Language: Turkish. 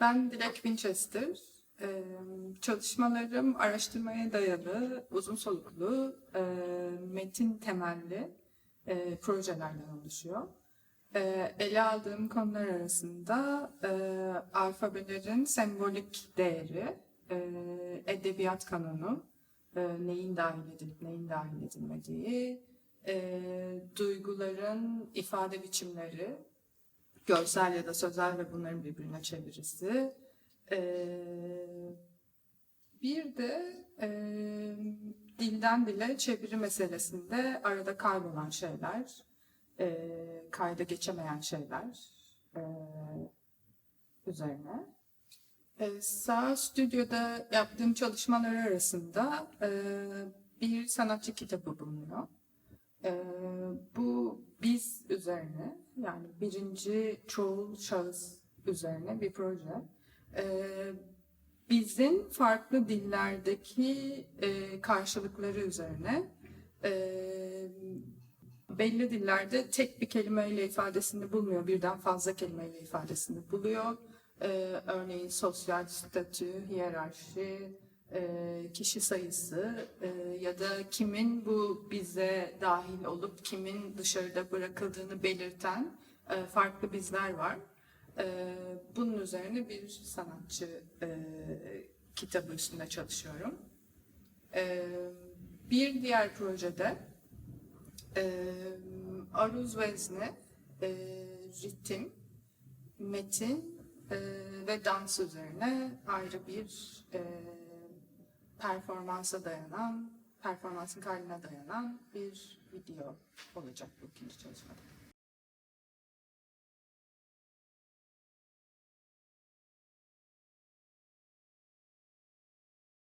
Ben Dilek Winchester. Ee, Çalışmalarım araştırmaya dayalı, uzun soluklu, e, metin temelli e, projelerden oluşuyor. E, Ele aldığım konular arasında e, alfabelerin sembolik değeri, e, edebiyat kanonu, e, neyin dahil edilip neyin dahil edilmediği, e, duyguların ifade biçimleri, görsel ya da sözel ve bunların birbirine çevirisi. Ee, bir de e, dilden dile çeviri meselesinde arada kaybolan şeyler, e, kayda geçemeyen şeyler e, üzerine. E, sağ stüdyoda yaptığım çalışmalar arasında e, bir sanatçı kitabı bulunuyor. Üzerine yani birinci çoğul şahıs üzerine bir proje. Ee, bizin farklı dillerdeki e, karşılıkları üzerine e, belli dillerde tek bir kelimeyle ifadesini bulmuyor, birden fazla kelimeyle ifadesini buluyor. Ee, örneğin sosyal statü, hiyerarşi, e, kişi sayısı e, ya da kimin bu bize dahil olup kimin dışarıda bırakıldığını belirten e, farklı bizler var. E, bunun üzerine bir sanatçı e, kitabı üstünde çalışıyorum. E, bir diğer projede e, aruz vezne, e, ritim, metin e, ve dans üzerine ayrı bir e, performansa dayanan, performansın kaydına dayanan bir video olacak bu ikinci çalışmada.